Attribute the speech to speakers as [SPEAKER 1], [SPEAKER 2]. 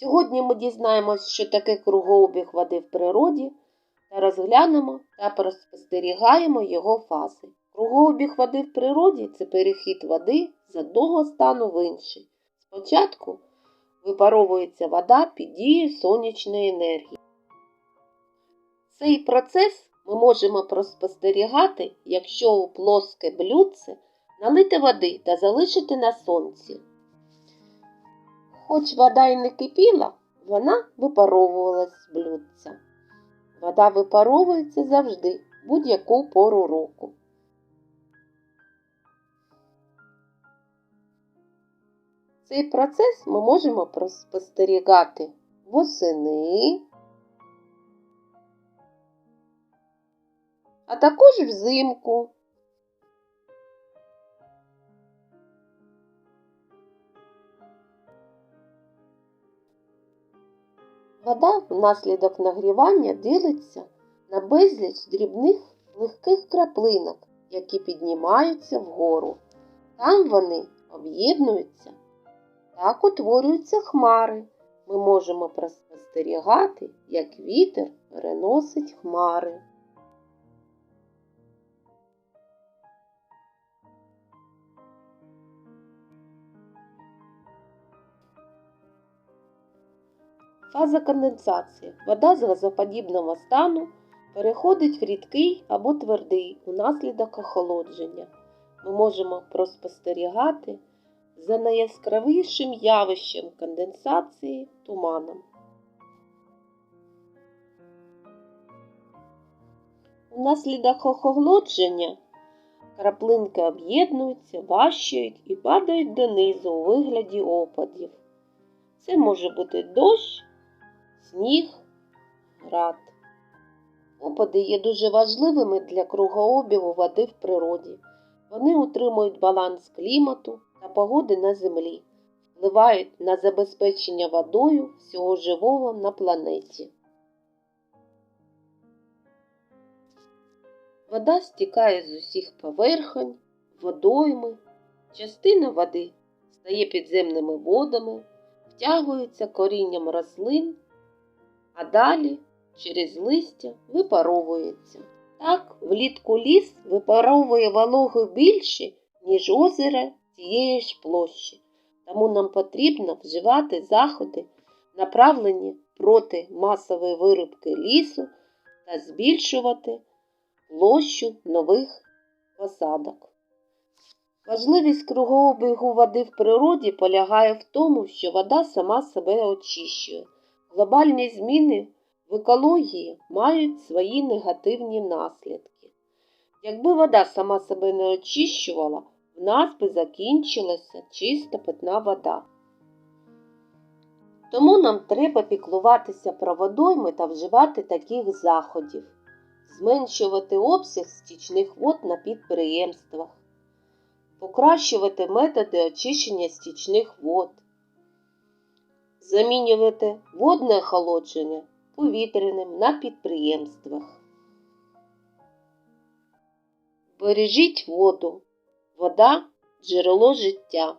[SPEAKER 1] Сьогодні ми дізнаємось, що таке кругообіг води в природі, та розглянемо та проспостерігаємо його фази. Кругообіг води в природі це перехід води з одного стану в інший. Спочатку випаровується вода під дією сонячної енергії. Цей процес ми можемо проспостерігати, якщо у плоске блюдце налити води та залишити на сонці. Хоч вода й не кипіла, вона випаровувалась з блюдця. Вода випаровується завжди, будь-яку пору року. Цей процес ми можемо спостерігати восени, а також взимку. Вода внаслідок нагрівання ділиться на безліч дрібних легких краплинок, які піднімаються вгору. Там вони об'єднуються. Так утворюються хмари. Ми можемо спостерігати, як вітер переносить хмари. Фаза конденсації. Вода з газоподібного стану переходить в рідкий або твердий унаслідок охолодження. Ми можемо проспостерігати за найяскравішим явищем конденсації туманом. Унаслідок охолодження краплинки об'єднуються, ващують і падають донизу у вигляді опадів. Це може бути дощ, сніг, град. Опади є дуже важливими для кругообігу води в природі. Вони утримують баланс клімату та погоди на землі, впливають на забезпечення водою всього живого на планеті. Вода стікає з усіх поверхонь, водойми, частина води стає підземними водами, втягується корінням рослин, а далі через листя випаровується. Так, влітку ліс випаровує вологу більше, ніж озеро цієї ж площі. Тому нам потрібно вживати заходи, направлені проти масової вирубки лісу та збільшувати площу нових посадок. Важливість кругообігу води в природі полягає в тому, що вода сама себе очищує. Глобальні зміни в екології мають свої негативні наслідки. Якби вода сама себе не очищувала, в нас би закінчилася чиста питна вода. Тому нам треба піклуватися про водойми та вживати таких заходів, зменшувати обсяг стічних вод на підприємствах, покращувати методи очищення стічних вод, замінювати водне охолодження повітряним на підприємствах. Бережіть воду. Вода джерело життя.